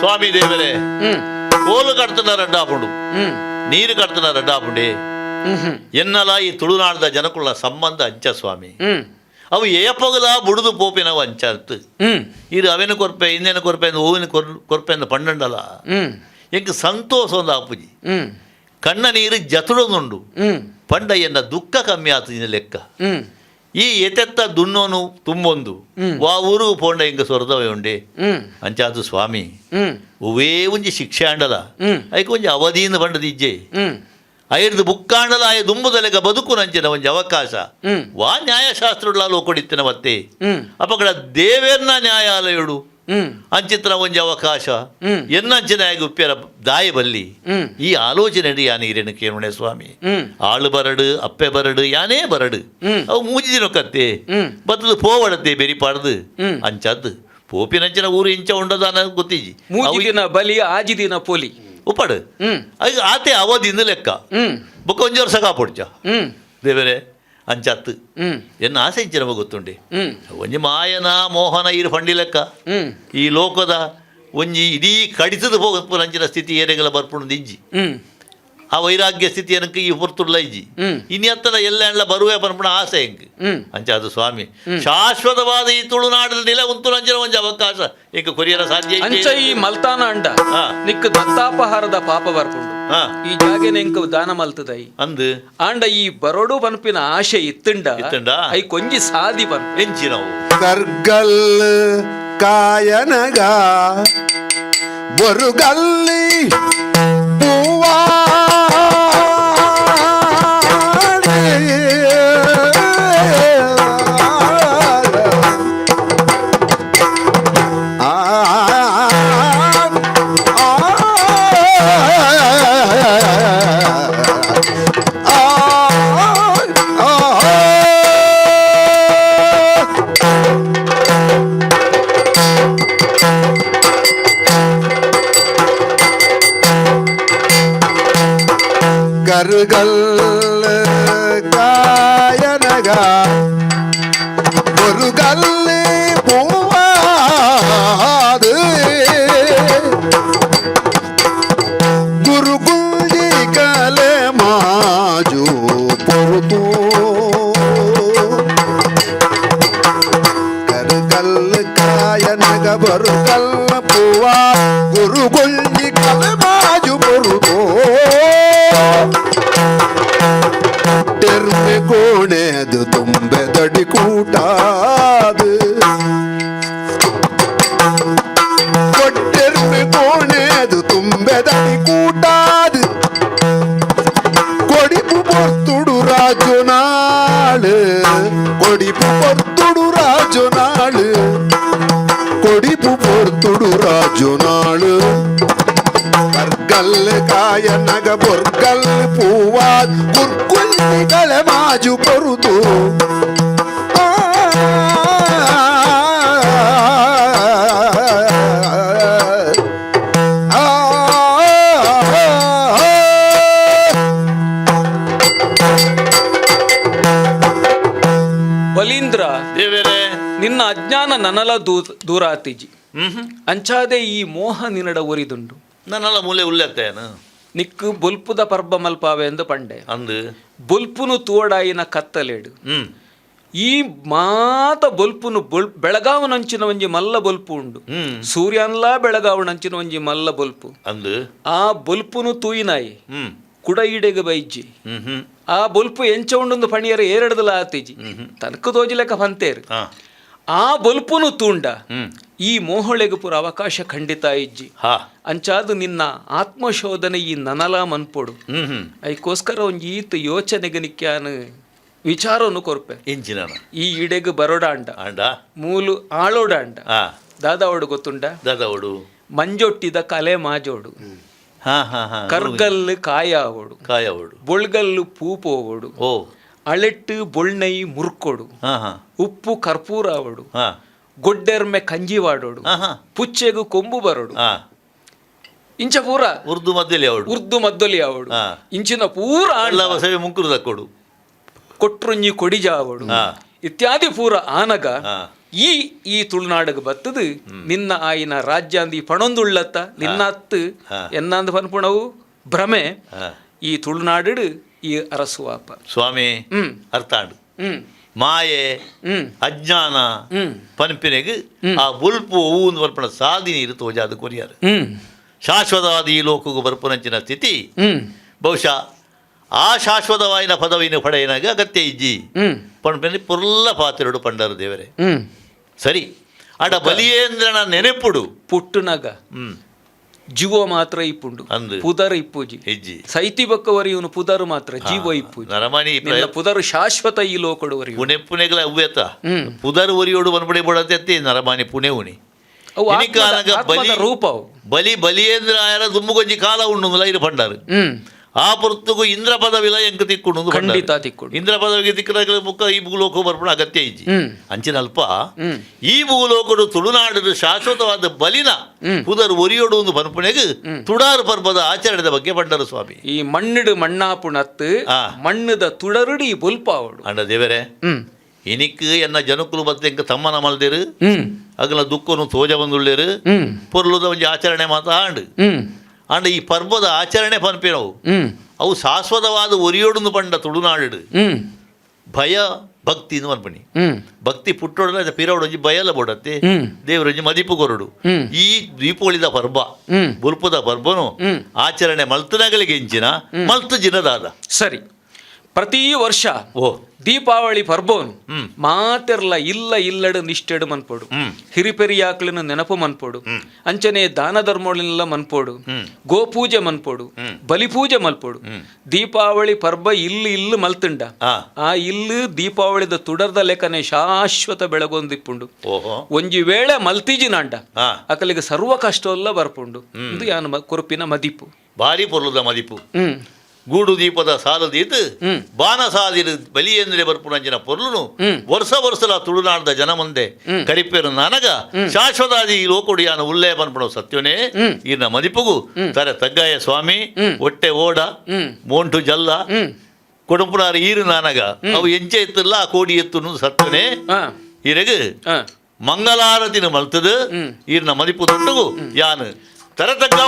స్వామి దేవరే కోళ్ళు కడుతున్నారంట అప్పుడు నీరు కడుతున్నారంట అప్పుడు ఎన్నలా ఈ ತುಳುನಾಡದ ಜನಕುಳ್ಳ ಸಂಬಂಧ ಅಂಚ ಸ್ವಾಮಿ. ಅವು ಏಪಗಲ ಬುಡುದು ಪೋಪಿನವು ಅಂಚಾರ್ತು ಇರು ಅವೇನು ಕೊರ್ಪೆ ಇನ್ನೇನು ಕೊರ್ಪೆ ಹೂವಿನ ಕೊರ್ಪೆ ಅಂದ ಪಂಡಂಡಲ ಎಂಕ್ ಸಂತೋಷ ಒಂದು ಅಪ್ಪುಜಿ ಕಣ್ಣ ನೀರು ಜತುಡೊಂದುಂಡು ಪಂಡ ಎನ್ನ ದುಃಖ ಕಮ್ಮಿ ಆತು ಲೆಕ್ಕ. ಈ ಎತ್ತೆತ್ತ ದುನ್ನೋನು ತುಂಬೊಂದು ವಾ ಊರು ಪೋಂಡ ಹಿಂಗ ಸ್ವರ್ಧವೇ ಉಂಡೆ ಅಂಚಾತು ಸ್ವಾಮಿ ಒವೇ ಒಂಜಿ ಶಿಕ್ಷೆ ಆಂಡಲ ಐಕ ಒಂಜಿ ಅವಧಿಯಿಂದ ಬಂಡದ ಇಜ್ಜೆ ಐರ್ದು ಬುಕ್ಕಾಂಡಲ ಆಯ ದುಂಬುದಲೆಗ ಬದುಕು ನಂಚಿನ ಒಂಜಿ ಅವಕಾಶ ವಾ ನ್ಯಾಯಶಾಸ್ತ್ರಡ್ಲ ಲೋಕೊಡಿತ್ತಿನ ಮತ್ತೆ ಅಪಗಡ ದೇವೇರ್ನ ನ್ಯಾಯಾಲಯಡು ಅಂಚಿತ್ರ ಒಂಜ ಅವಕಾಶ. ಎನ್ನಂಚಿನ ಉಪ್ಪಿಯರ ದಾಯ ಬಲ್ಲಿ? ಈ ಆಲೋಚನೆ ಯಾನೆ ಇರೇನು ಕೇಳುಣೆ ಸ್ವಾಮಿ. ಆಳು ಬರಡು ಅಪ್ಪೆ ಬರಡು ಯಾನೇ ಬರಡು. ಅವು ಮೂಜಿದಿನ ಕತ್ತೆ ಬತ್ತದು ಬೆರಿ ಬೆರಿಪಾಡ್ದು ಅಂಚದ್ದು ಪೋಪಿನಂಚಿನ ಊರು ಇಂಚ ಉಂಡದ ಗೊತ್ತಿಜಿ ಮೂಜಿದಿನ ಬಲಿ ಆಜಿದಿನ ಪೋಲಿ. ಉಪ್ಪಡು. ಆತೆ ಅವಧಿಂದ ಲೆಕ್ಕ. ಬುಕ್ಕ ಒಂಜೋರ್ ಸಗಾ ಪೊಡ್ಚ ದೇವರೇ ಅಂಚತ್ತು ఉమ్, ಎನ್ನ ಆಸೆ ಇಂಚಿನ ಗೊತ್ತುಂಡೆ ఉమ్, ಒಂಜಿ ಮಾಯನ ಮೋಹನ ಇರು ಫಂಡಿ ಲೆಕ್ಕ ఉమ్, ಈ ಲೋಕದ ಒಂಜಿ ಇಡೀ ಕಡಿತದ ಹೋಗಂಚಿನ ಸ್ಥಿತಿ ಏನೆಗಳ ಬರ್ಪುಣು ದಿಜ್ಜಿ ಆ ವೈರಾಗ್ಯ ಸ್ಥಿತಿ ಏನಕ್ಕೆ? ಈ ಹೊರತುಳ್ಳ പുറത്തുള്ള ഇജി ಎತ್ತದ ಎಲ್ಲ ಎಲ್ಲ ಬರುವೆ ಪನ್ಪಣ ಆಸೆ ಹೆಂಗೆ? ಅಂಚಾದ ಸ್ವಾಮಿ. ಶಾಶ್ವತವಾದ ಈ ತುಳುನಾಡಲ್ಲಿ ನಿಲ ಉಂತು ಅಂಚಿನ ಒಂದು ಅವಕಾಶ. ಈಗ ಕೊರಿಯರ ಸಾಧ್ಯ ಅಂಚ ಈ ಮಲ್ತಾನ ಅಂಡ. ನಿಕ್ಕ ದತ್ತಾಪಹಾರದ ಪಾಪ ಬರ್ಕೊಂಡು ಈ ಜಾಗೆನ ಎಂಕ ದಾನ ಮಲ್ತದ? ಅಂದ್? ಆಂಡ ಈ ಬರೋಡು ಬನ್ಪಿನ ಆಶೆ ಇತ್ತಂಡ. ಇತ್ತಂಡ? ಐ ಕೊಂಜಿ ಸಾಧಿ ಬನ್ ಎಂಚಿ ನಾವು ಸರ್ಗಲ್ ಕಾಯನಗ ಬರುಗಲ್ಲಿ ಹೂವಾ கருகல் காயனக. ஒரு கல்லு பூவாது. குரு குஞ்சி கலே மாஜு பொறுத்து. கருகல் காயனக ஒரு கல்ல பூவா. குரு குஞ்சி கலே மாஜு பொறுத்து. ಟೆರ್ಮೆ ಕೋಣೆದು ತುಂಬೆ ದಡಿ ಕೂಟಾದು ಕೊಟ್ಟೆರ್ಮೆ ಕೋಣೆದು ತುಂಬೆ ದಡಿ ಕೂಟಾದು ಕೊಡಿಪು ಪೊರ್ತುಡು ರಾಜು ನಾಳು ಕರ್ಗಲ್ ಕಾಯನಗ ಬೊರ್ಗಲ್ ಪೂವಾದ್ ಕುರ್ಕುಂಡಿಗಳ ಮಾಜು ಬರುದು ಬಲೀಂದ್ರ ದೇವರೇ ನಿನ್ನ ಅಜ್ಞಾನ ನನಲ ದೂರ ಹ್ಮ್ ಅಂಚಾದೆ ಈ ಮೋಹ ನಿನ್ನಡ ಒರಿದುಂಡು ನನ್ನೆಲ್ಲ ಮೂಲೆ ಉಲ್ಲೆತ್ತೇನು ನಿಕ್ಕು ಬೊಲ್ಪುದ ಪರ್ಬ ಮಲ್ಪಾವೆ ಎಂದು ಪಂಡೆ. ಅಂದು? ಬೊಲ್ಪುನು ತೋಡಾಯಿನ ಕತ್ತಲೇಡು. ಈ ಮಾತ ಬೊಲ್ಪುನು ಬೊಲ್ ಬೆಳಗಾವನಂಚಿನ ಒಂಜಿ ಮಲ್ಲ ಬೊಲ್ಪು ಉಂಡು. ಸೂರ್ಯನ್ಲಾ ಬೆಳಗಾವನಂಚಿನ ಒಂಜಿ ಮಲ್ಲ ಬೊಲ್ಪು. ಅಂದು? ಆ ಬೊಲ್ಪುನು ತೂಯಿನಾಯಿ. ಕುಡ ಈಡೆಗ ಬೈಜಿ ಹ್ಮ್ ಹ್ಮ್. ಆ ಬೊಲ್ಪು ಎಂಚ ಉಂಡೊಂದು ಪಣಿಯರ ಏರಡದಲ ಆತಿಜಿ ತನಕ ತೋಜಿಲೆಕ್ಕ ಬಂತೇರು ಆ ಬೊಲ್ಪುನು ತೂಂಡ. ಈ ಮೋಹಳೆಗಪುರ ಅವಕಾಶ ಖಂಡಿತ ಇಜ್ಜಿ. ಹಾ. ಅಂಚಾದು ನಿನ್ನ ಆತ್ಮಶೋಧನೆ ಈ ನನಲ ಮನ್ಪೊಡು ಅದಕ್ಕೋಸ್ಕರ ಒಂದು ಈತ ಯೋಚನೆಗೆ ವಿಚಾರವನ್ನು ಕೊರ್ಪೆ. ಇಂಚಿನ ಈ ಇಡೆಗ್ ಬರೋಡಾಂಡ ಅಂಡ. ಮೂಲು ಆಳೋಡಾಂಡ ಹಾ. ದಾದಾವಡು ಗೊತ್ತುಂಡ? ದಾದಾವಡು ಮಂಜೊಟ್ಟಿದ ಕಲೆ ಮಾಜೋಡು. ಹಾ ಹಾ ಹಾ. ಕರ್ಗಲ್ಲು ಕಾಯಾವಡು ಕಾಯಾವಡು. ಬೊಳ್ಗಲ್ಲು ಪೂಪೋವಡು ಓ. ಅಳೆಟ್ಟು ಬೊಳ್ನೈ ಮುರ್ಕೊಡು. ಹಾ ಹಾ. ಉಪ್ಪು ಕರ್ಪೂರ ಅವಡು. ಹಾ. ಗೊಡ್ಡೆರ್ಮೆ ಕಂಜಿ ವಾಡೋಡು ಹಾ ಹಾ ಪುಚ್ಚೆಗು ಕೊಂಬು ಬರೋಡು. ಇಂಚ ಪೂರ ಉರ್ದು ಮದ್ದಲಿ ಅವಳು ಉರ್ದು ಮದ್ದಲಿ ಅವಳು. ಇಂಚಿನ ಪೂರ ಮುಂಕುರುದ ಮುಂಕುರು ತಕ್ಕೊಡು ಕೊಟ್ರುಂಜಿ ಕೊಡಿಜ ಅವಳು. ಇತ್ಯಾದಿ ಪೂರ ಆನಗ ಈ ಈ ತುಳುನಾಡಿಗೆ ಬತ್ತದು ನಿನ್ನ ಆಯಿನ ರಾಜ್ಯಾಂದಿ ಪಣೊಂದುಳ್ಳತ್ತ ನಿನ್ನ ಅತ್ತು ಎನ್ನಂದ ಪನ್ಪುಣವು? ಭ್ರಮೆ. ಈ ತುಳುನಾಡು ಈ ಅರಸುವಾಪ ಸ್ವಾಮಿ ಹ್ಮ್. ಅರ್ಥಾಂಡು ಹ್ಮ್. ಮಾಯೆ ಹ್ಮ್ ಅಜ್ಞಾನ ಹ್ಮ್ ಪನ್ಪಿನೆಗ್ ಆ ಬುಲ್ಪು ಹೂ ಬರ್ಪಣ ಸಾಧಿನಿ ಇರು ತೋಜಾದು ಕೊರಿಯಾರು ಹ್ಮ್ ಶಾಶ್ವತವಾದ ಈ ಲೋಕಗೂ ಬರ್ಪುನಂಚಿನ ಸ್ಥಿತಿ ಹ್ಮ್ ಬಹುಶಃ ಆ ಶಾಶ್ವತವಾಯಿನ ಪದವಿನ ಪಡೆಯನಾಗ ಅಗತ್ಯ ಇಜ್ಜಿ ಹ್ಮ್ ಪಣ್ಪೆನಿ ಪುರ್ಲ ಪಾತ್ರೆಡು ಪಂಡರು ದೇವರೇ ಹ್ಮ್ ಸರಿ ಅಡ ಬಲಿಯೇಂದ್ರನ ನೆನೆಪುಡು ಪುಟ್ಟುನಗ ಹ್ಮ್ ಜೀವ ಮಾತ್ರ ಇಪ್ಪುಂಡು ಅಂದು. ಪುದರ್ ಇಪ್ಪುಜಿ. ಹೆಜ್ಜಿ. ಸೈತಿ ಬಕ್ಕವರಿ ಇವನು ಪುದರ್ ಮಾತ್ರ ಜೀವ ಇಪ್ಪುಜಿ. ನರಮಣಿ ನಿನ್ನ ಪುದರ್ ಶಾಶ್ವತ ಈ ಲೋಕಡುವರಿ ಪುಣೆ ಪುಣೆಗಳ ಅವ್ಯತ ಹ್ಮ್. ಪುದರ್ ಒರಿಯೋಡು ಬನ್ಪಡೆ ಬೋಡತ್ತೆ ನರಮಾನಿ ಪುಣೆ ಉಣಿ. ಅವು ಆತ್ಮದ- ರೂಪ ಅವು. ಬಲಿ ಬಲಿಯೇಂದ್ರ ಆಯರ ದುಮ್ಮುಗೊಂಜಿ ಕಾಲ ಉಂಡು ಇರು ಪಂಡಾರು ಹ್ಮ್. ಆ ಪುರ್ತುಗು ಇಂದ್ರ ಪದವಿಲ್ಲ ಎಂಕ ತಿಕ್ಕುಂಡು ಖಂಡಿತ ತಿಕ್ಕೊಂಡು. ಇಂದ್ರ ಪದವಿಗೆ ತಿಕ್ಕದಾಗ ಮುಖ ಈ ಭೂಲೋಕ ಬರ್ಪಣ ಅಗತ್ಯ ಇಜ್ಜಿ. ಹ್ಮ್. ಅಂಚಿನ ಅಲ್ಪ. ಹ್ಮ್. ಈ ಭೂಲೋಕಡು ತುಳುನಾಡು ಶಾಶ್ವತವಾದ ಬಲಿನ. ಪುದರ್ ಒರಿಯೋಡು ಒಂದು ಪನ್ಪುಣೆಗ್ ತುಡಾರು ಪರ್ಬದ ಆಚರಣೆದ ಬಗ್ಗೆ ಬಂಡರು ಸ್ವಾಮಿ. ಈ ಮಣ್ಣಿಡು ಮಣ್ಣಾಪುಣತ್ತು. ಮಣ್ಣದ ತುಡರುಡಿ ಬುಲ್ಪಾವಡು. ಅಂಡ ದೇವರೇ ಇನಿಕ್ ಎನ್ನ ಜನಕುಲು ಬತ್ತೆ ಎಂಕ ತಮ್ಮನ ಮಲ್ದೇರು? ಅಗಲ ದುಃಖನು ತೋಜ ಬಂದುಳ್ಳೇರು? ಪೊರ್ಲುದ ಒಂಜಿ ಆಚರಣೆ ಮಾತ ಆಂಡ್ ಹ್ಮ್. ಅಂಡ ಈ ಪರ್ವದ ಆಚರಣೆ ಪನ್ಪಿನವು. ಅವು ಶಾಶ್ವತವಾದ ಒರಿಯೋಡನ್ನು ಪಂಡ ತುಳುನಾಡು ಭಯ ಭಕ್ತಿ ಹ್ಮ್. ಭಕ್ತಿ ಪುಟ್ಟೋಡ ಪಿರೋಡು ಒಂಜಿ ಭಯಲ ಬೋಡತ್ತೆ. ದೇವರೊಂಜಿ ಮದಿಪು ಕೊರಡು. ಈ ದೀಪೋಳಿದ ಪರ್ಬ ಬುಲ್ಪದ ಪರ್ಬನು ಆಚರಣೆ ಮಲ್ತನಗಳಿಗೆ ಇಂಚಿನ ಮಲ್ತು ಜಿನದಾದ. ಸರಿ. ಪ್ರತಿ ವರ್ಷ ಓ. ದೀಪಾವಳಿ ಪರ್ಬೋನು ಮಾತಿರ್ಲ ಇಲ್ಲ ಇಲ್ಲಡು ನಿಷ್ಠೆಡು ಮನ್ಪೋಡು. ಹಿರಿಪೆರಿ ಹಿರಿಪೆರಿಯಾಕ್ಲಿನ ನೆನಪು ಮನ್ಪೋಡು. ಅಂಚನೆ ದಾನ ಧರ್ಮಗಳನ್ನೆಲ್ಲ ಮನ್ಪೋಡು. ಗೋಪೂಜೆ ಮನ್ಪೋಡು. ಬಲಿಪೂಜೆ ಮಲ್ಪೋಡು. ದೀಪಾವಳಿ ಪರ್ಬ ಇಲ್ಲಿ ಇಲ್ಲಿ ಮಲ್ತುಂಡ. ಆ. ಇಲ್ಲ ದೀಪಾವಳಿದ ತುಡರ್ದ ಲೆಕ್ಕನೆ ಶಾಶ್ವತ ಬೆಳಗೊಂದಿಪ್ಪುಂಡು. ಒಂಜಿ ವೇಳೆ ಮಲ್ತೀಜಿ ನಾಂಡ. ಅಕಲಿಗೆ ಸರ್ವ ಕಷ್ಟವೆಲ್ಲ ಬರ್ಪುಂಡು. ಇದು ಯಾನ ಕುರುಪಿನ ಮದಿಪು ಬಾರಿ ಪೊರ್ಲುದ ಮದಿಪು ಹ್ಮ್. ಗೂಡು ದೀಪದ ಸಾಲದೀತು ಹ್ಮ್. ಬಾನ ಸಾದಿರು ಬಲಿಯಂದ್ರೆ ಪೊರ್ಲುನು. ಹ್ಮ್. ವರ್ಷ ವರ್ಷಲ ತುಳುನಾಡದ ಜನ ಮುಂದೆ ಕರಿಪೇರು ನನಗ. ಶಾಶ್ವತಾದಿ ಈ ಲೋಕೊಡಿಯಾನ ಉಲ್ಲೇ ಪನ್ಪಣ ಸತ್ಯನೇ. ಇನ್ನ ಮದಿಪುಗು. ತರ ತಗ್ಗಾಯ ಸ್ವಾಮಿ. ಒಟ್ಟೆ ಹೊಟ್ಟೆ ಓಡ. ಮೋಂಟು ಜಲ್ಲ. ಕೊಡುಂಪುನಾರ ಈರು ನಾನಗ. ಅವು ಎಂಚೆ ಎತ್ತಿಲ್ಲ ಆ ಕೋಡಿ ಎತ್ತು ಸತ್ಯನೇ ಇರಗು. ಮಂಗಲಾರತಿನ ಮಲ್ತದು. ಈರ್ನ ಮದಿಪು ದೊಡ್ಡಗು ಯಾನು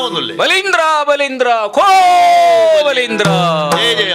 ಒಂದುಲ್ಲೆ ಬಲೀಂದ್ರ ಬಲೀಂದ್ರ ಕೋ ಬಲೀಂದ್ರ. ಜಯ ಜಯ.